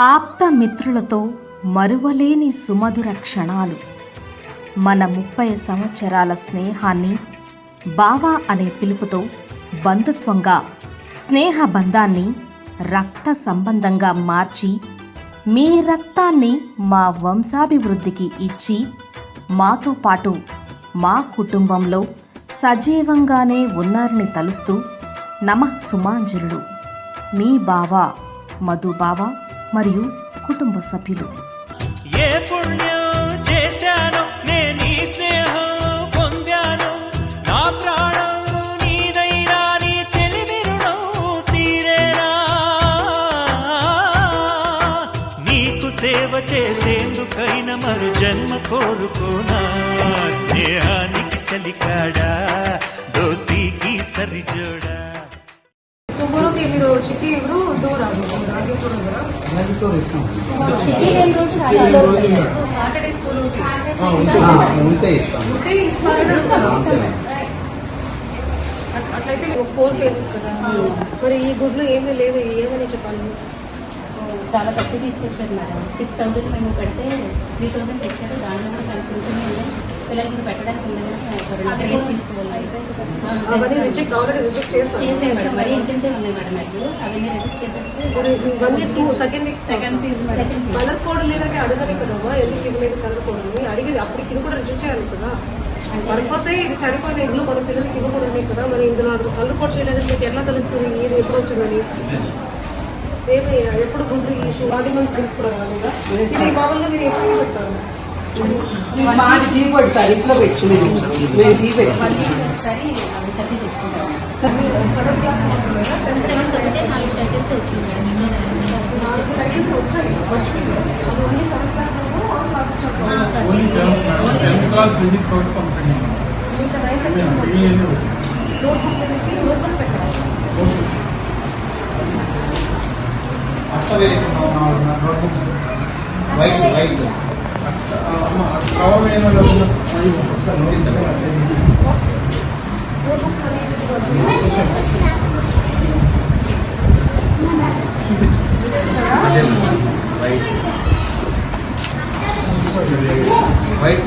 ఆప్త మిత్రులతో మరువలేని సుమధుర క్షణాలు. మన ముప్పై సంవత్సరాల స్నేహాన్ని బావా అనే పిలుపుతో బంధుత్వంగా స్నేహ బంధాన్ని రక్త సంబంధంగా మార్చి మీ రక్తాన్ని మా వంశాభివృద్ధికి ఇచ్చి మాతో పాటు మా కుటుంబంలో సజీవంగానే ఉన్నారని తలుస్తూ నమ సుమాంజలుడు మీ బావ మధుబావ మరియు కుటుంబ సభ్యులు. ఏ పుణ్యం చేశాను నేను ఈ స్నేహం పొందాను. నా ప్రాణం నీదైనా నీ చెలిమి రుణం తీరేనా? నీకు సేవ చేసేందుకైన మరు జన్మ కోరుకోనా? స్నేహానికి చలికాడా దోస్తీకి సరిజోడా? ತುಮರು ಇವರು ಚಿಕ್ಕಿ ಇವರು ದೂರ ರಾಗಿಪುರ సాటర్డే స్కూల్ ఉంటే ఇస్తాం ఉంటే ఇస్తారని అట్లయితే ఫోర్ కేసెస్ కదా మరి ఈ గుడ్లు ఏమీ లేవు ఏమని చెప్పాలి చాలా తక్కువ తీసుకొచ్చారు మేడం సిక్స్ థౌసండ్ మేము పెడితే త్రీ థౌసండ్ తెచ్చారు దాంట్లో కూడా చాలా చిన్న చిన్నవి ఉన్నాయి పిల్లలకి పెట్టడానికి రిజెక్ట్ ఆల్రెడీ రిజెక్ట్ చేస్తాను చేసాయి మేడం మరీ ఇంతే ఉన్నాయి మేడం నాకు అవన్నీ రిజెక్ట్ చేసేస్తే ఇవన్నీ two second week second fees colour code లేదంటే అడగాలి కదమ్మా ఎందుకు ఇవ్వలేదు కలర్ కోడ్ అని అడిగి అప్పటికి ఇది కూడా రిజెక్ట్ చేయాలి కదా. పర్పసే ఇది చనిపోయిన ఇల్లు మన పిల్లలకి ఇవ్వకూడదు కదా. మరి ఇందులో అది కలర్ కోడ్ మీకు ఎట్లా తెలుస్తుంది? ఇది ఎప్పుడు వచ్చిందని ఏమి ఎప్పుడు గుండ్రు ఈ షూ బాడీ మంత్స్ తెలుసుకోవడం ఇది మామూలుగా మీరు ఎప్పుడు పెడతారు? మాది టీ పెడతారు ఇంట్లో పెట్టుకునేది మేము టీ పెడతాం మళ్ళీ ఒకసారి అవి సర్ది తెచ్చుకుంటాం సెవెన్ క్లాస్ మాత్రమేనా సెవెన్ సెవెన్స్ ఒకటే నాలుగు టైటిల్స్ వచ్చింది మేడం ఇందులో నాలుగు టైటిల్స్ వచ్చాయి అది only seven class classes Only seventh class, tenth class physics out complete. ఇంకా nine Yeah, second degree any was. Notebook notebooks ఎక్కడ Okay. అట్టవే నోట్బుక్స్ వైట్ వైట్ చూపించు అదే వైట్ వైట్